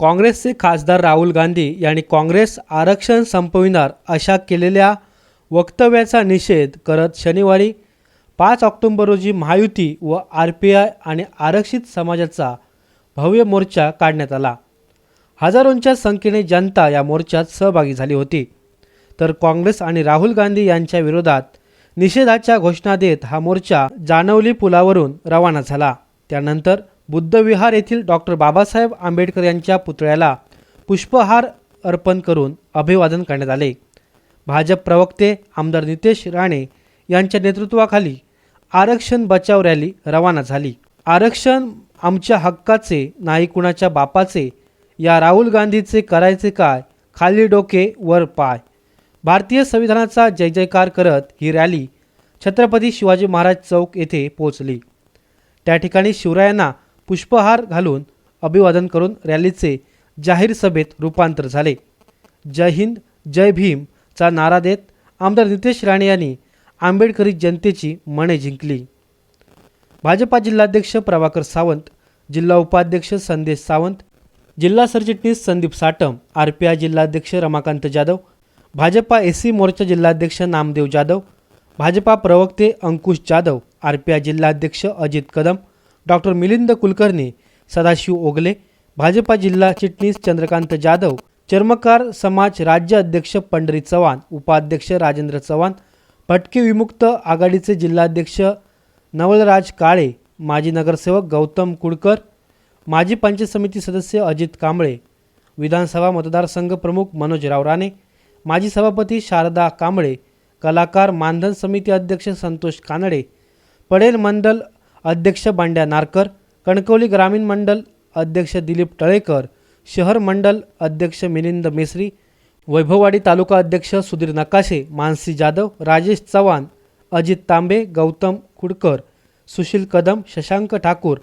काँग्रेसचे खासदार राहुल गांधी यांनी काँग्रेस आरक्षण संपविणार अशा केलेल्या वक्तव्याचा निषेध करत शनिवारी पाच ऑक्टोंबर रोजी महायुती व आर पी आय आणि आरक्षित समाजाचा भव्य मोर्चा काढण्यात आला. हजारोंच्या संख्येने जनता या मोर्चात सहभागी झाली होती. तर काँग्रेस आणि राहुल गांधी यांच्या विरोधात निषेधाच्या घोषणा देत हा मोर्चा जानवली पुलावरून रवाना झाला. त्यानंतर बुद्धविहार येथील डॉक्टर बाबासाहेब आंबेडकर यांच्या पुतळ्याला पुष्पहार अर्पण करून अभिवादन करण्यात आले. भाजप प्रवक्ते आमदार नितेश राणे यांच्या नेतृत्वाखाली आरक्षण बचाव रॅली रवाना झाली. आरक्षण आमच्या हक्काचे नाही कुणाच्या बापाचे या राहुल गांधीचे करायचे काय? खाली डोके वर पाय. भारतीय संविधानाचा जय जयकार करत ही रॅली छत्रपती शिवाजी महाराज चौक येथे पोहोचली. त्या ठिकाणी शिवरायांना पुष्पहार घालून अभिवादन करून रॅलीचे जाहीर सभेत रूपांतर झाले. जय हिंद जय भीम चा नारा देत आमदार नितेश राणे यांनी आंबेडकरी जनतेची मने जिंकली. भाजपा जिल्हाध्यक्ष प्रभाकर सावंत जिल्हा उपाध्यक्ष संदेश सावंत जिल्हा सरचिटणीस Sandeep Satam R P I जिल्हाध्यक्ष रमाकांत जाधव भाजपा एस सी मोर्चा जिल्हाध्यक्ष नामदेव जाधव भाजपा प्रवक्ते Ankush Jadhav R P I जिल्हाध्यक्ष अजित कदम डॉक्टर मिलिंद कुलकर्णी सदाशिव ओगले भाजपा जिल्हा चिटणीस चंद्रकांत जाधव चर्मकार समाज राज्य अध्यक्ष पंढरी चव्हाण उपाध्यक्ष राजेंद्र चव्हाण भटके विमुक्त आघाडीचे जिल्हाध्यक्ष नवलराज काळे माजी नगरसेवक गौतम कुडकर माजी पंचायत समिती सदस्य अजित कांबळे विधानसभा मतदारसंघ प्रमुख मनोजराव राणे माजी सभापती शारदा कांबळे कलाकार मानधन समिती अध्यक्ष संतोष कानडे पडेल मंडल अध्यक्ष बांड्या नारकर कणकवली ग्रामीण मंडल अध्यक्ष दिलीप टळेकर शहर मंडल अध्यक्ष मिलिंद मेसरी वैभववाडी तालुका अध्यक्ष सुधीर नकाशे मानसी जाधव राजेश चव्हाण अजित तांबे गौतम कुडकर सुशील कदम शशांक ठाकूर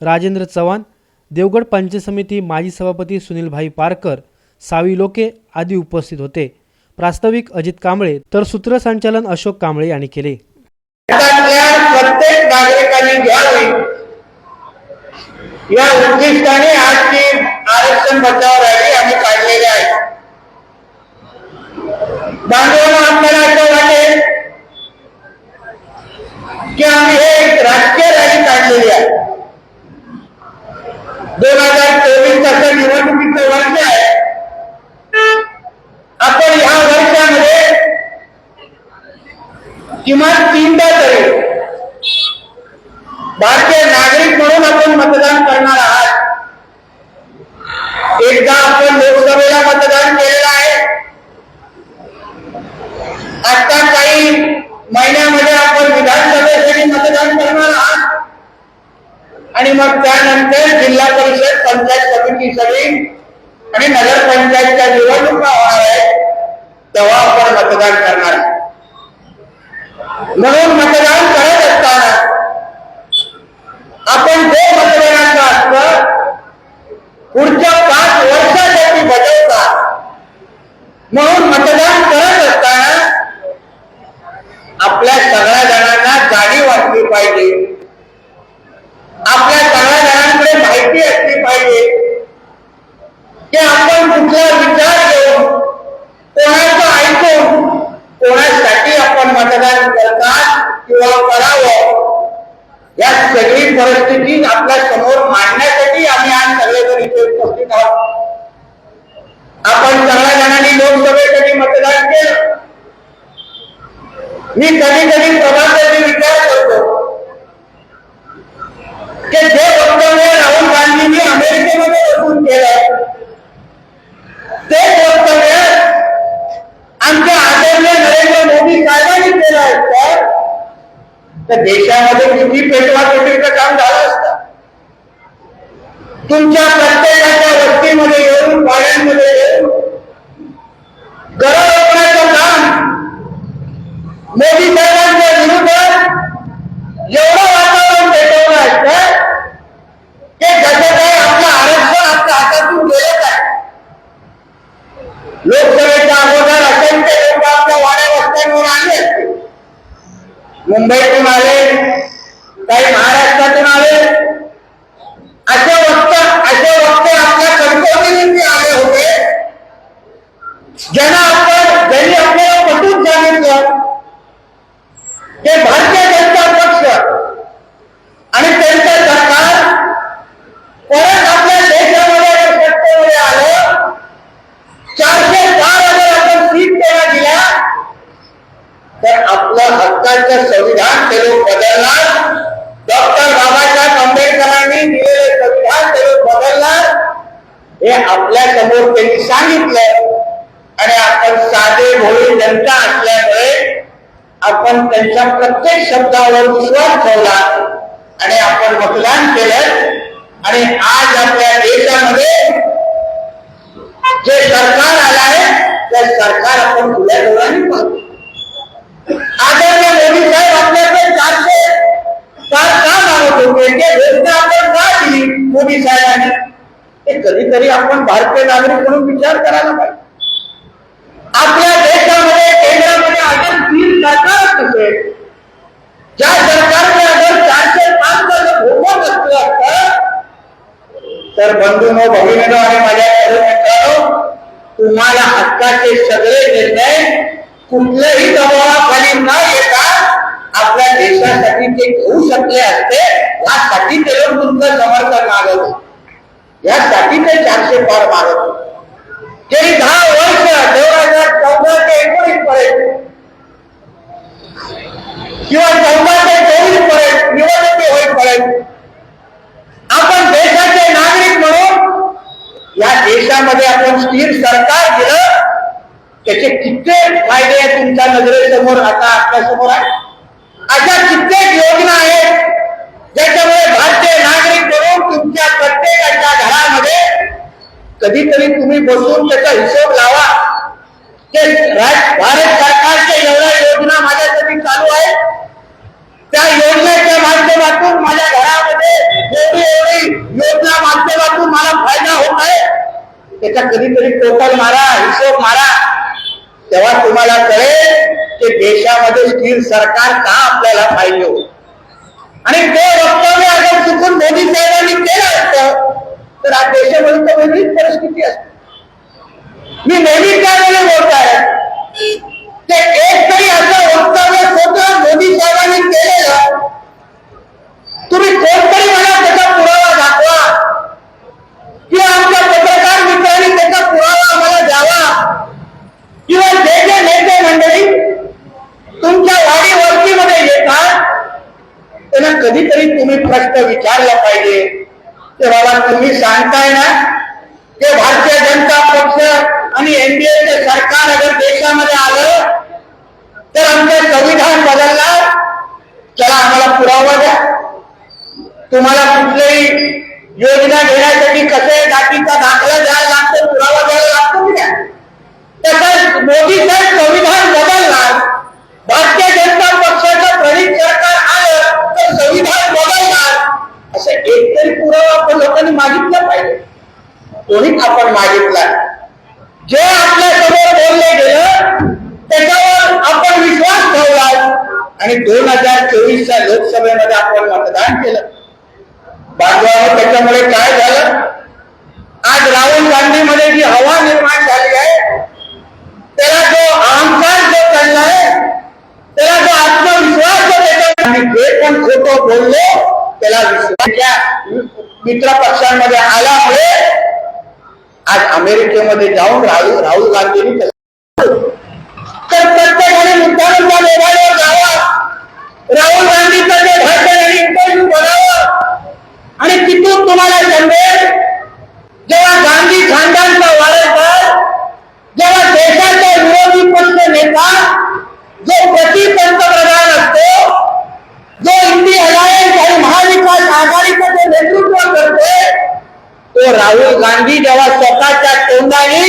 राजेंद्र चव्हाण देवगड पंचायत समिती माजी सभापती सुनीलभाई पारकर सावी लोके आदी उपस्थित होते. प्रास्ताविक अजित कांबळे तर सूत्रसंचालन अशोक कांबळे यांनी केले. प्रत्येक नागरिकांनी घ्यावी. या उद्दिष्टाने आजची आरक्षण बचाव रॅली आम्ही काढलेली आहे. बांधवांना आपल्याला असं वाटेल की आम्ही हे एक राजकीय रॅली काढलेली आहे. दोन हजार चोवीस असं निवडणुकीचं वर्ष आहे. आपण या वर्षामध्ये किमान तीनदा तरी भारतीय नागरिक म्हणून आपण मतदान करणार आहात. एकदा आपण लोकसभेला मतदान केलेलं आहे. आता काही महिन्यामध्ये आपण विधानसभेसाठी मतदान करणार आहात. आणि मग त्यानंतर जिल्हा परिषद पंचायत समिती सगळी आणि नगरपंचायतच्या निवडणुका होणार आहेत. तेव्हा आपण मतदान करणार म्हणून मतदान करत असताना आपण जे मतदानाचं असतं पुढच्या पाच वर्षासाठी बदलतात म्हणून मतदान करत असताना आपल्या सगळ्या जणांना जाणीव असली पाहिजे आपल्या सगळ्या जणांकडे माहिती असली पाहिजे की आपण कुठला विचार घेऊन कोणाचं ऐकून कोणासाठी आपण मतदान करतात किंवा करावं. या सगळी परिस्थिती आपल्यासमोर मांडण्यासाठी आम्ही आज सगळेजण इथे उपस्थित आहोत. आपण सगळ्या जणांनी लोकसभेसाठी मतदान केलं. मी कधी कधी प्रभाकरची विचार करतो की जे वक्तव्य राहुल गांधींनी अमेरिकेमध्ये बसून केलं ते वक्तव्य आमच्या आदरणीय नरेंद्र मोदी साहेबांनी केलं असतं तर देशामध्ये किती पेटवापेटीचं काम झालं असतं? तुमच्या प्रत्येकाच्या वस्तीमध्ये येऊन वाड्यांमध्ये येऊन गरज रोखण्याचं काम मोदी भारताचं संविधान ते लोक बदलणार. डॉक्टर बाबासाहेब आंबेडकरांनी दिलेले संविधान ते लोक बदलणार. हे आपल्यासमोर त्यांनी सांगितलं. आणि आपण साधे भोळी जनता असल्यामुळे आपण त्यांच्या प्रत्येक शब्दावर विश्वास ठेवला. आणि आपण मतदान केलं. आणि आज आपल्या देशामध्ये जे सरकार आलं आहे त्या सरकार आपण खुल्या डोळ्यांनी पाहतो मागत होते ते आपण का दिली मोदी साहेबांनी. कधीतरी आपण भारतीय नागरिक म्हणून विचार करायला पाहिजे. आपल्या देशामध्ये केंद्रामध्ये अजून तीन सरकार कसे ज्या सरकारने अगर चारशे पाच वर्ष भोगवत असलं असतं तर बंधूनो भगिनीनो आणि माझ्या मित्रांनो तुम्हाला हक्काचे सगळे निर्णय कुठल्याही दबावाखाली न येता आपल्या देशासाठी ते घेऊ शकले असते. यासाठी ते तुमचं समर्थन मागत होते. यासाठी ते चारशे पार मागत होते. ते दहा वर्ष दोन हजार चौदा ते एकोणीस पर्यंत किंवा चौदा ते चोवीसपर्यंत निवडणुकी होईपर्यंत आपण देशाचे नागरिक म्हणून या देशामध्ये आपण स्थिर सरकार दिलं त्याचे कित्येक फायदे तुमच्या नजरेसमोर आता आपल्यासमोर आहे अशा कित्येक योजना आहेत बसून त्याचा हिशोब लावा. ते भारत सरकारच्या एवढ्या योजना माझ्यासाठी चालू आहे. त्या योजनेच्या माध्यमातून माझ्या घरामध्ये एवढी एवढी योजना माध्यमातून मला फायदा होत आहे. त्याचा कधीतरी टोटल मारा हिशोब मारा. तेव्हा तुम्हाला कळेल की देशामध्ये स्थिर सरकार का आपल्याला पाहिजे होतं. आणि ते वक्तव्य अगर चुकून मोदी साहेबांनी केलं असतं तर आज देशामध्ये तर वेगळीच परिस्थिती असते. मी नेहमी त्यावेळेला बोलत आहे ते एक तरी असं वक्तव्य स्वतः मोदी साहेबांनी केलेलं तुम्ही कोणतरी मला त्याचा पुरावा दाखवा. किंवा आमच्या पत्रकार मित्रांनी त्याचा पुरावा आम्हाला द्यावा. किंवा जे जे नेते मंडळी तुमच्या वाडी वस्तीमध्ये येतात त्यांना कधीतरी तुम्ही प्रश्न विचारला पाहिजे. ते बाबा तुम्ही सांगताय ना ते भारतीय जनता पक्ष आणि एनडीएचे सरकार अगर देशामध्ये आलं तर आमचं संविधान बदलला चला आम्हाला पुरावा द्या. तुम्हाला कुठल्याही योजना घेण्यासाठी कसे जातीचा दाखला द्यायला लागतो पुरावा द्यायला लागतो की नाही? तसंच मोदी सर संविधान बदलणार भारतीय जनता पक्षाचं प्रणित सरकार आलं तर संविधान बदलणार. असं एक तरी पुरावा आपण लोकांनी मागितला पाहिजे. कोणीच आपण मागितला जे आपल्यासमोर बोलले गेलं त्याच्यावर आपण विश्वास ठेवला आणि दोन हजार चोवीसच्या लोकसभेमध्ये आपण मतदान केलं. बांधवानं त्याच्यामुळे काय झालं? आज राहुल गांधीमध्ये जी हवा निर्माण झाली आहे त्याला जो अहंकार जो चाललाय त्याला जो आत्मविश्वास जो त्याच्या जे पण खोटं बोललो त्याला विश्वास मित्र पक्षांमध्ये आल्यामुळे आज अमेरिकेमध्ये जाऊन राहुल राहुल गांधींनी तर प्रत्येकाने मुद्दामच्या मोबाईलवर जावा. राहुल गांधीचं जे भाषण आणि इंटरव्ह्यू बनावं आणि तिथून तुम्हाला समजेल जेव्हा गांधी खानदानचा वारसदार जेव्हा देशाचा विरोधी पक्ष नेता जो प्रति पंतप्रधान असतो जो इंडी अलायन्स आणि महाविकास आघाडीचं जे नेतृत्व करतोय तो राहुल गांधी जेव्हा स्वतःच्या तोंडाने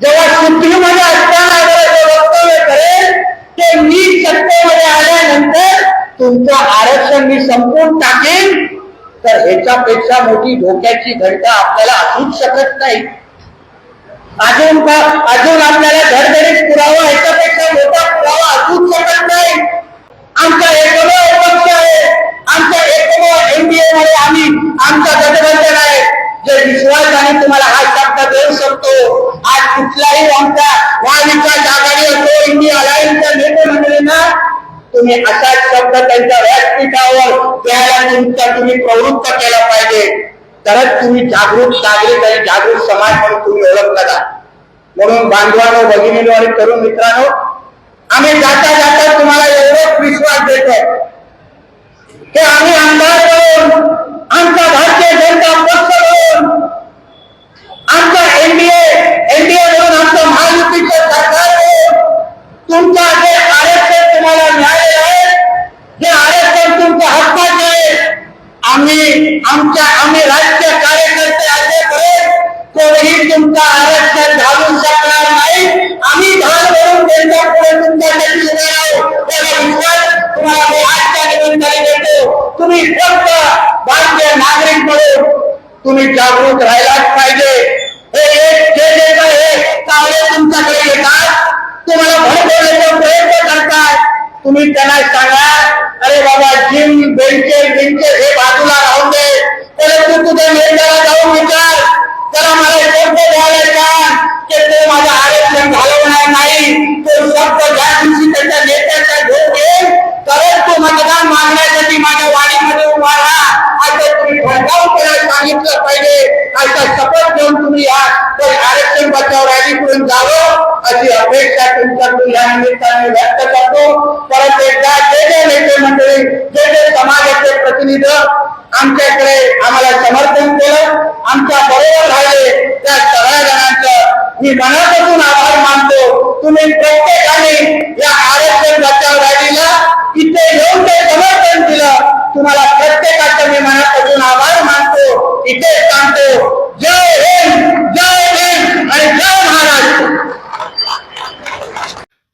जेव्हा सुप्रीमध्ये असताना जर ते वक्तव्य करेल ते मी सत्तेमध्ये आल्यानंतर तुमचं आरक्षण मी संपवून टाकेन. तर ह्याच्यापेक्षा मोठी धोक्याची घटना आपल्याला असूच शकत नाही. अजून का अजून आपल्याला धडधडीत पुरावा ह्याच्यापेक्षा मोठा पुरावा असूच शकत नाही. आमचा एकमेव पक्ष आहे. आमच्या एकमेव एनडीए मध्ये आम्ही आमचा गठबंधन आहे जे विश्वासाने तुम्हाला हा शब्द देऊ शकतो आज कुठलाही आमच्या महाविकास आघाडी असो इंडिया अलायन्सच्या नेते मंडळींना तुम्ही असा शब्द त्यांच्या व्यासपीठावर द्यायला तुमचा तुम्ही प्रवृत्त केला पाहिजे. तरच तुम्ही जागृत नागरिक आणि जागृत समाज म्हणून तुम्ही ओळखला जा. म्हणून बांधवानो भगिनीनो आणि तरुण मित्रांनो आम्ही जाता जाता तुम्हाला तुमचा आरक्षण घालून शकणार नाही. आम्ही धान भरून त्यांच्या पुढे तुमच्यासाठी उभे आहोत त्याला विश्वास तुम्हाला मी आजच्या निमित्ताने देतो. तुम्ही फक्त भारतीय नागरिक म्हणून तुम्ही जागरूक राहायलाच पाहिजे. हे एक जे जे हे चावले तुमच्याकडे येतात. तुम्हाला भडकवण्याचा प्रयत्न करतात. तुम्ही त्यांना सांगा अशा घेऊन तुम्ही या. तर आरक्षण बचाव रॅलीकडून जावं. अशी अपेक्षा तुमच्याकडून या निमित्ताने व्यक्त करतो. परत एकदा जे जे नेते मंडळी जे जे समाजाचे प्रतिनिधी आमच्याकडे आम्हाला समर्थन केलं. आमच्या बरोबर राहिले त्या सगळ्या जणांचं. मी मनापासून आभार मानतो. तुम्ही प्रत्येकाने या आरक्षण बचाव रॅलीला इथे येऊन ते समर्थन दिलं. तुम्हाला प्रत्येकाचं मी मनापासून आभार मानतो. इथे सांगतो जय हिंद जय हिंद आणि जय महाराष्ट्र